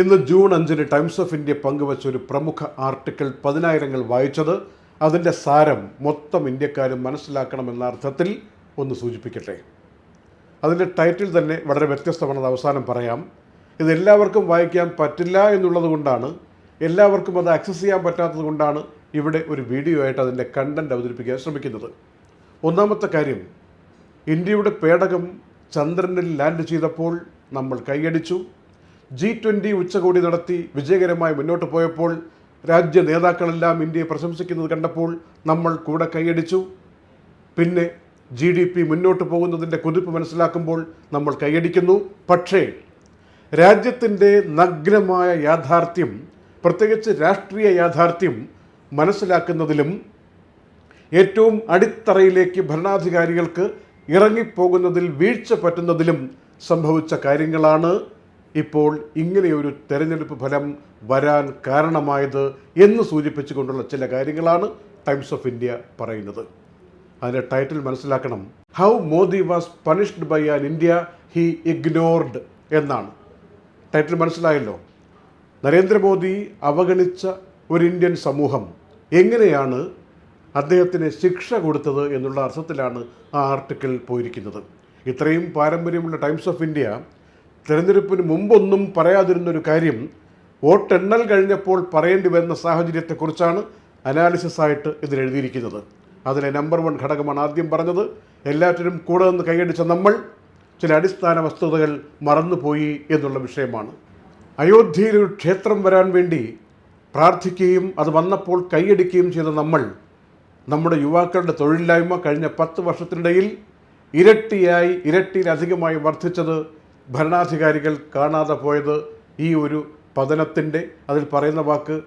ഇന്ന് ജൂൺ അഞ്ചിന് times of India പങ്കുവച്ച ഒരു പ്രമുഖ ആർട്ടിക്കിൾ പതിനായിരങ്ങൾ വായിച്ചത് അതിന്റെ സാരം മൊത്തം ഇന്ത്യക്കാരും മനസ്സിലാക്കണമെന്ന അർത്ഥത്തിൽ ഒന്ന് സൂചിപ്പിക്കട്ടെ. അതിന്റെ ടൈറ്റിൽ തന്നെ വളരെ വ്യത്യസ്തമാണെന്ന് അവസാനം പറയാം. ഇത് എല്ലാവർക്കും വായിക്കാൻ പറ്റില്ല എന്നുള്ളത് കൊണ്ടാണ് എല്ലാവർക്കും അത് ആക്സസ് ചെയ്യാൻ പറ്റാത്തത് കൊണ്ടാണ് ഇവിടെ ഒരു വീഡിയോ ആയിട്ട് അതിന്റെ കണ്ടന്റ് അവതരിപ്പിക്കാൻ ശ്രമിക്കുന്നത്. ഒന്നാമത്തെ കാര്യം ഇന്ത്യയുടെ പേടകം ചന്ദ്രനിൽ ലാൻഡ് ചെയ്തപ്പോൾ നമ്മൾ കൈയടിച്ചു. ജി ട്വന്റി ഉച്ചകോടി നടത്തി വിജയകരമായി മുന്നോട്ട് പോയപ്പോൾ രാജ്യ നേതാക്കളെല്ലാം ഇന്ത്യയെ പ്രശംസിക്കുന്നത് കണ്ടപ്പോൾ നമ്മൾ കൂടെ കൈയടിച്ചു. പിന്നെ ജി ഡി പി മുന്നോട്ട് പോകുന്നതിന്റെ കുതിപ്പ് മനസ്സിലാക്കുമ്പോൾ നമ്മൾ കൈയടിക്കുന്നു. പക്ഷേ രാജ്യത്തിന്റെ നഗ്നമായ യാഥാർത്ഥ്യം പ്രത്യേകിച്ച് രാഷ്ട്രീയ യാഥാർത്ഥ്യം മനസ്സിലാക്കുന്നതിലും ഏറ്റവും അടിത്തറയിലേക്ക് ഭരണാധികാരികൾക്ക് ഇറങ്ങിപ്പോകുന്നതിൽ വീഴ്ച പറ്റുന്നതിലും സംഭവിച്ച കാര്യങ്ങളാണ് ഇപ്പോൾ ഇങ്ങനെയൊരു തെരഞ്ഞെടുപ്പ് ഫലം വരാൻ കാരണമായത് എന്ന് സൂചിപ്പിച്ചുകൊണ്ടുള്ള ചില കാര്യങ്ങളാണ് ടൈംസ് ഓഫ് ഇന്ത്യ പറയുന്നത്. അതിന്റെ ടൈറ്റിൽ മനസ്സിലാക്കണം. How Modi was punished by an India he ignored എന്നാണ്. ടൈറ്റിൽ മനസ്സിലായല്ലോ. നരേന്ദ്രമോദി അവഗണിച്ച ഒരു ഇന്ത്യൻ സമൂഹം എങ്ങനെയാണ് അദ്ദേഹത്തിന് ശിക്ഷ കൊടുത്തത് എന്നുള്ള അർത്ഥത്തിലാണ് ആ ആർട്ടിക്കിൾ പോയിരിക്കുന്നത്. ഇത്രയും പാരമ്പര്യമുള്ള ടൈംസ് ഓഫ് ഇന്ത്യ തിരഞ്ഞെടുപ്പിന് മുമ്പൊന്നും പറയാതിരുന്നൊരു കാര്യം വോട്ടെണ്ണൽ കഴിഞ്ഞപ്പോൾ പറയേണ്ടി വരുന്ന സാഹചര്യത്തെക്കുറിച്ചാണ് അനാലിസിസ് ആയിട്ട് ഇതിൽ എഴുതിയിരിക്കുന്നത് അതിലെ നമ്പർ വൺ ഘടകമാണ് ആദ്യം പറഞ്ഞത്. എല്ലാറ്റിനും കൂടെ നിന്ന് കൈയടിച്ച നമ്മൾ ചില അടിസ്ഥാന വസ്തുതകൾ മറന്നുപോയി എന്നുള്ള വിഷയമാണ്. അയോധ്യയിൽ ഒരു ക്ഷേത്രം വരാൻ വേണ്ടി പ്രാർത്ഥിക്കുകയും അത് വന്നപ്പോൾ കൈയടിക്കുകയും ചെയ്ത നമ്മൾ നമ്മുടെ യുവാക്കളുടെ തൊഴിലില്ലായ്മ കഴിഞ്ഞ പത്ത് വർഷത്തിനിടയിൽ ഇരട്ടിയായി ഇരട്ടിയിലധികമായി വർദ്ധിച്ചത് ഭരണാധികാരികൾ കാണാതെ പോയത് ഈ ഒരു പതനത്തിന്റെ അതിൽ പറയുന്ന വാക്ക്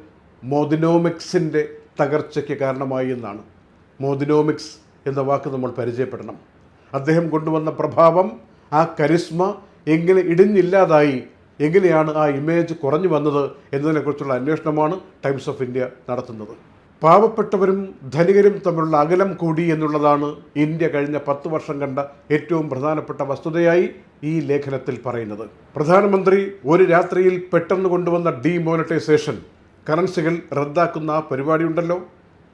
മോദിനോമിക്സിന്റെ തകർച്ചയ്ക്ക് കാരണമായി എന്നാണ്. മോദിനോമിക്സ് എന്ന വാക്ക് നമ്മൾ പരിചയപ്പെടണം. അദ്ദേഹം കൊണ്ടുവന്ന പ്രഭാവം ആ കരിസ്മ എങ്ങനെ ഇടിഞ്ഞില്ലാതായി എങ്ങനെയാണ് ആ ഇമേജ് കുറഞ്ഞു വന്നത് എന്നതിനെക്കുറിച്ചുള്ള അന്വേഷണമാണ് ടൈംസ് ഓഫ് ഇന്ത്യ നടത്തുന്നത്. പാവപ്പെട്ടവരും ധനികരും തമ്മിലുള്ള അകലം കൂടി എന്നുള്ളതാണ് ഇന്ത്യ കഴിഞ്ഞ പത്ത് വർഷം കണ്ട ഏറ്റവും പ്രധാനപ്പെട്ട വസ്തുതയായി ഈ ലേഖനത്തിൽ പറയുന്നത്. പ്രധാനമന്ത്രി ഒരു രാത്രിയിൽ പെട്ടെന്ന് കൊണ്ടുവന്ന ഡിമോണിറ്റൈസേഷൻ കറൻസികൾ റദ്ദാക്കുന്ന ആ പരിപാടിയുണ്ടല്ലോ.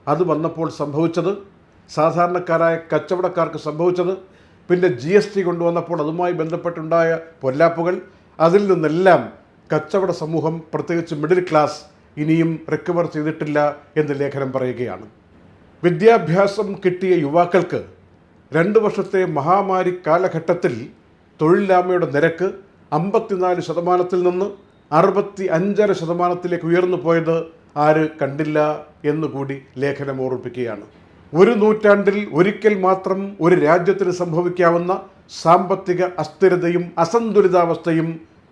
അത് വന്നപ്പോൾ സംഭവിച്ചത് സാധാരണക്കാരായ കച്ചവടക്കാർക്ക് സംഭവിച്ചത്. പിന്നെ ജി എസ് ടി കൊണ്ടുവന്നപ്പോൾ അതുമായി ബന്ധപ്പെട്ടുണ്ടായ പൊല്ലാപ്പുകൾ. അതിൽ നിന്നെല്ലാം കച്ചവട സമൂഹം പ്രത്യേകിച്ച് മിഡിൽ ക്ലാസ് ഇനിയും റിക്കവർ ചെയ്തിട്ടില്ല എന്ന് ലേഖനം പറയുകയാണ്. വിദ്യാഭ്യാസം കിട്ടിയ യുവാക്കൾക്ക് രണ്ട് വർഷത്തെ മഹാമാരി കാലഘട്ടത്തിൽ തൊഴിലില്ലായ്മയുടെ നിരക്ക് അമ്പത്തിനാല് ശതമാനത്തിൽ നിന്ന് അറുപത്തി അഞ്ചര ശതമാനത്തിലേക്ക് ഉയർന്നു പോയത് ആര് കണ്ടില്ല എന്നുകൂടി ലേഖനം ഓർമ്മിപ്പിക്കുകയാണ്. ഒരു നൂറ്റാണ്ടിൽ ഒരിക്കൽ മാത്രം ഒരു രാജ്യത്തിന് സംഭവിക്കാവുന്ന സാമ്പത്തിക അസ്ഥിരതയും അസന്തുലിതാവസ്ഥയും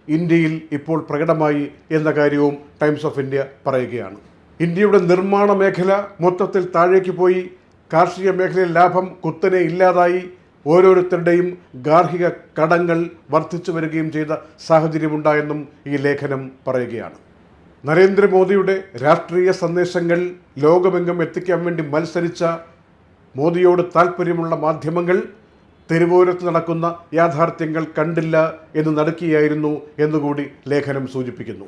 ഇന്ത്യയിൽ ഇപ്പോൾ പ്രകടമായി എന്ന കാര്യവും ടൈംസ് ഓഫ് ഇന്ത്യ പറയുകയാണ്. ഇന്ത്യയുടെ നിർമ്മാണ മേഖല മൊത്തത്തിൽ താഴേക്ക് പോയി. കാർഷിക മേഖലയിൽ ലാഭം കുത്തനെ ഇല്ലാതായി. ഓരോരുത്തരുടെയും ഗാർഹിക കടങ്ങൾ വർദ്ധിച്ചു വരികയും ചെയ്ത സാഹചര്യമുണ്ടായെന്നും ഈ ലേഖനം പറയുകയാണ്. നരേന്ദ്രമോദിയുടെ രാഷ്ട്രീയ സന്ദേശങ്ങൾ ലോകമെങ്ങും എത്തിക്കാൻ വേണ്ടി മത്സരിച്ച മോദിയോട് താല്പര്യമുള്ള മാധ്യമങ്ങൾ തെരുവോരത്ത് നടക്കുന്ന യാഥാർത്ഥ്യങ്ങൾ കണ്ടില്ല എന്ന് നടക്കുകയായിരുന്നു എന്നുകൂടി ലേഖനം സൂചിപ്പിക്കുന്നു.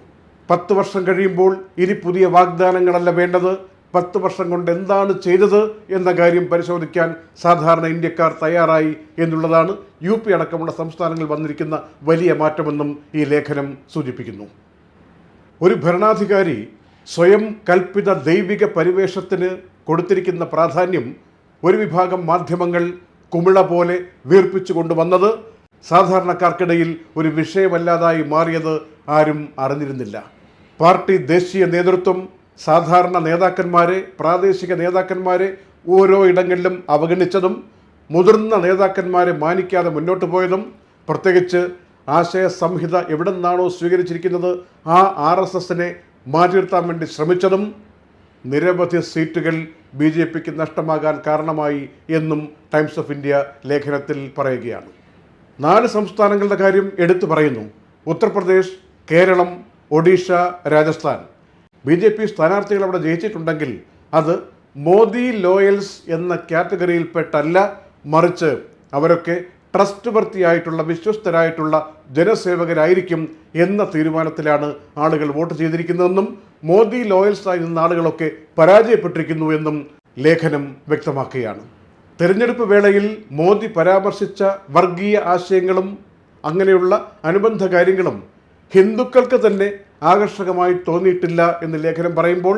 പത്ത് വർഷം കഴിയുമ്പോൾ ഇനി പുതിയ വാഗ്ദാനങ്ങളല്ല വേണ്ടത്. പത്ത് വർഷം കൊണ്ട് എന്താണ് ചെയ്തത് എന്ന കാര്യം പരിശോധിക്കാൻ സാധാരണ ഇന്ത്യക്കാർ തയ്യാറായി എന്നുള്ളതാണ് യു പി അടക്കമുള്ള സംസ്ഥാനങ്ങളിൽ വന്നിരിക്കുന്ന വലിയ മാറ്റമെന്നും ഈ ലേഖനം സൂചിപ്പിക്കുന്നു. ഒരു ഭരണാധികാരി സ്വയം കൽപ്പിത ദൈവിക പരിവേഷത്തിന് കൊടുത്തിരിക്കുന്ന പ്രാധാന്യം ഒരു വിഭാഗം മാധ്യമങ്ങൾ കുമിള പോലെ വീർപ്പിച്ചു കൊണ്ടുവന്നത് സാധാരണക്കാർക്കിടയിൽ ഒരു വിഷയമല്ലാതായി മാറിയത് ആരും അറിഞ്ഞിരുന്നില്ല. പാർട്ടി ദേശീയ നേതൃത്വം സാധാരണ നേതാക്കന്മാരെ പ്രാദേശിക നേതാക്കന്മാരെ ഓരോ ഇടങ്ങളിലും അവഗണിച്ചതും മുതിർന്ന നേതാക്കന്മാരെ മാനിക്കാതെ മുന്നോട്ട് പോയതും പ്രത്യേകിച്ച് ആശയ സംഹിത എവിടെ നിന്നാണോ സ്വീകരിച്ചിരിക്കുന്നത് ആ ആർ എസ് എസിനെ മാറ്റി നിർത്താൻ വേണ്ടി ശ്രമിച്ചതും നിരവധി സീറ്റുകൾ ബി ജെ പിക്ക് നഷ്ടമാകാൻ കാരണമായി എന്നും ടൈംസ് ഓഫ് ഇന്ത്യ ലേഖനത്തിൽ പറയുകയാണ്. നാല് സംസ്ഥാനങ്ങളുടെ കാര്യം എടുത്തു പറയുന്നു. Uttar Pradesh Kerala Odisha Rajasthan. B J P സ്ഥാനാർത്ഥികൾ അവിടെ ജയിച്ചിട്ടുണ്ടെങ്കിൽ അത് മോദി ലോയൽസ് എന്ന കാറ്റഗറിയിൽപ്പെട്ടല്ല മറിച്ച് അവരൊക്കെ ട്രസ്റ്റ് വർത്തിയായിട്ടുള്ള വിശ്വസ്തരായിട്ടുള്ള ജനസേവകരായിരിക്കും എന്ന തീരുമാനത്തിലാണ് ആളുകൾ വോട്ട് ചെയ്തിരിക്കുന്നതെന്നും മോദി ലോയൽസായി നിന്ന ആളുകളൊക്കെ പരാജയപ്പെട്ടിരിക്കുന്നു എന്നും ലേഖനം വ്യക്തമാക്കുകയാണ്. തെരഞ്ഞെടുപ്പ് വേളയിൽ മോദി പരാമർശിച്ച വർഗീയ ആശയങ്ങളും അങ്ങനെയുള്ള അനുബന്ധ കാര്യങ്ങളും ഹിന്ദുക്കൾക്ക് തന്നെ ആകർഷകമായി തോന്നിയിട്ടില്ല എന്ന് ലേഖനം പറയുമ്പോൾ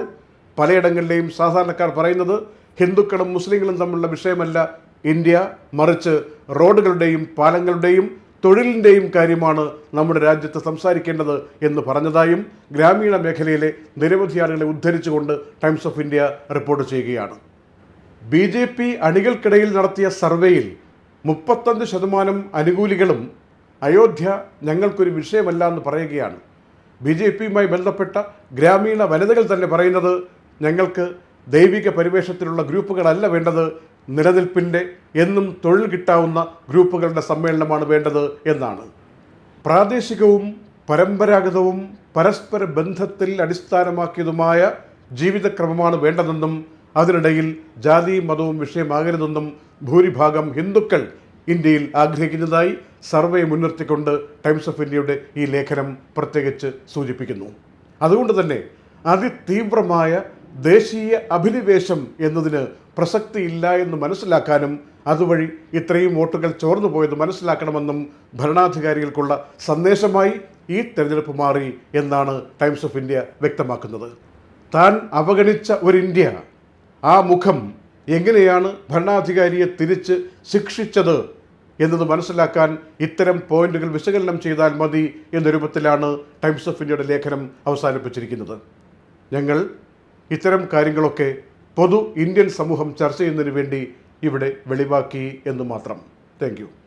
പലയിടങ്ങളിലെയും സാധാരണക്കാർ പറയുന്നത് ഹിന്ദുക്കളും മുസ്ലിങ്ങളും തമ്മിലുള്ള വിഷയമല്ല ഇന്ത്യ മറിച്ച് റോഡുകളുടെയും പാലങ്ങളുടെയും തൊഴിലിന്റെയും കാര്യമാണ് നമ്മുടെ രാജ്യത്ത് സംസാരിക്കേണ്ടത് എന്ന് പറഞ്ഞതായും ഗ്രാമീണ മേഖലയിലെ നിരവധി ആളുകളെ ഉദ്ധരിച്ചുകൊണ്ട് ടൈംസ് ഓഫ് ഇന്ത്യ റിപ്പോർട്ട് ചെയ്യുകയാണ്. ബി ജെ പി അണികൾക്കിടയിൽ നടത്തിയ സർവേയിൽ മുപ്പത്തഞ്ച് ശതമാനം അനുകൂലികളും അയോധ്യ ഞങ്ങൾക്കൊരു വിഷയമല്ല എന്ന് പറയുകയാണ്. ബി ജെ പിയുമായി ബന്ധപ്പെട്ട ഗ്രാമീണ വനിതകൾ തന്നെ പറയുന്നത് ഞങ്ങൾക്ക് ദൈവിക പരിവേഷത്തിലുള്ള ഗ്രൂപ്പുകളല്ല വേണ്ടത് നിലനിൽപ്പിന്റെ എന്നും തൊഴിൽ കിട്ടാവുന്ന ഗ്രൂപ്പുകളുടെ സമ്മേളനമാണ് വേണ്ടത് എന്നാണ്. പ്രാദേശികവും പരമ്പരാഗതവും പരസ്പര ബന്ധത്തിൽ അടിസ്ഥാനമാക്കിയതുമായ ജീവിതക്രമമാണ് വേണ്ടതെന്നും അതിനിടയിൽ ജാതിയും മതവും വിഷയമാകരുതെന്നും ഭൂരിഭാഗം ഹിന്ദുക്കൾ ഇന്ത്യയിൽ ആഗ്രഹിക്കുന്നതായി സർവേ മുൻനിർത്തിക്കൊണ്ട് ടൈംസ് ഓഫ് ഇന്ത്യയുടെ ഈ ലേഖനം പ്രത്യേകിച്ച് സൂചിപ്പിക്കുന്നു. അതുകൊണ്ട് തന്നെ അതിതീവ്രമായ ദേശീയ അഭിനിവേശം എന്നതിന് പ്രസക്തിയില്ല എന്ന് മനസ്സിലാക്കാനും അതുവഴി ഇത്രയും വോട്ടുകൾ ചോർന്നു പോയത് മനസ്സിലാക്കണമെന്നും ഭരണാധികാരികൾക്കുള്ള സന്ദേശമായി ഈ തെരഞ്ഞെടുപ്പ് മാറി എന്നാണ് ടൈംസ് ഓഫ് ഇന്ത്യ വ്യക്തമാക്കുന്നത്. താൻ അവഗണിച്ച ഒരു ഇന്ത്യ ആ മുഖം എങ്ങനെയാണ് ഭരണാധികാരിയെ തിരിച്ച് ശിക്ഷിച്ചത് എന്നത് മനസ്സിലാക്കാൻ ഇത്തരം പോയിന്റുകൾ വിശകലനം ചെയ്താൽ മതി എന്ന രൂപത്തിലാണ് ടൈംസ് ഓഫ് ഇന്ത്യയുടെ ലേഖനം അവസാനിപ്പിച്ചിരിക്കുന്നത്. ഞങ്ങൾ ഇത്തരം കാര്യങ്ങളൊക്കെ പൊതു ഇന്ത്യൻ സമൂഹം ചർച്ച ചെയ്യുന്നതിന് വേണ്ടി ഇവിടെ വെളിവാക്കി എന്ന് മാത്രം. താങ്ക്